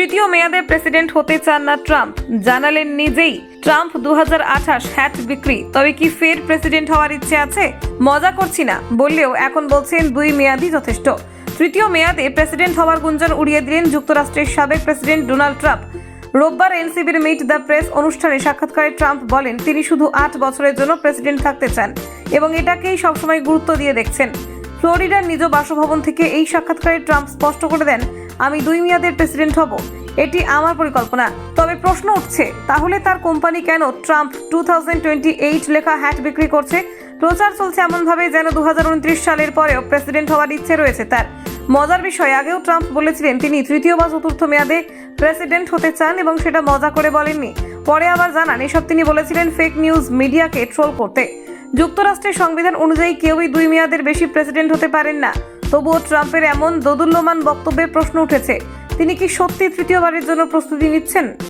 তৃতীয় মেয়াদে প্রেসিডেন্ট হতে চান না ট্রাম্প। জানালেন নিজেই, ট্রাম্প দু হ্যাট বিক্রি। তবে কি ফের প্রেসিডেন্ট হওয়ার ইচ্ছে আছে? মজা করছি না, বললেও এখন বলছেন দুই মেয়াদই যথেষ্ট। তৃতীয় মেয়াদে প্রেসিডেন্ট হওয়ার গুঞ্জন উড়িয়ে দিলেন যুক্তরাষ্ট্রের সাবেক প্রেসিডেন্ট ডোনাল্ড ট্রাম্প। রোববার এনসিবির মিট দ্য প্রেস অনুষ্ঠানে সাক্ষাৎকারে ট্রাম্প বলেন, তিনি শুধু আট বছরের জন্য প্রেসিডেন্ট থাকতে চান এবং এটাকেই সবসময় গুরুত্ব দিয়ে দেখছেন। ফ্লোরিডার নিজ বাসভবন থেকে এই সাক্ষাৎকারে ট্রাম্প স্পষ্ট করে দেন আমি দুই মেয়াদের প্রেসিডেন্ট হব। এটি আমার পরিকল্পনা। তবে প্রশ্ন উঠছে, তাহলে তার কোম্পানি কেন ট্রাম্প টু লেখা হ্যাট বিক্রি করছে? প্রচার চলছে এমনভাবে যেন দু হাজার উনত্রিশ সালের পরেও প্রেসিডেন্ট হওয়ার ইচ্ছে রয়েছে তার। মজার বিষয়, আগেও ট্রাম্প বলেছিলেন তিনি তৃতীয় বা চতুর্থ মেয়াদে প্রেসিডেন্ট হতে চান এবং সেটা মজা করে বলেননি। পরে আবার জানান, এসব তিনি বলেছিলেন ফেক নিউজ মিডিয়াকে ট্রোল করতে। যুক্তরাষ্ট্রের সংবিধান অনুযায়ী কেউই দুই মেয়াদের বেশি প্রেসিডেন্ট হতে পারেন না। তবুও ট্রাম্পের এমন দোদুল্যমান বক্তব্যে প্রশ্ন উঠেছে। তিনি কি সত্যি তৃতীয়বারের জন্য প্রস্তুতি নিচ্ছেন?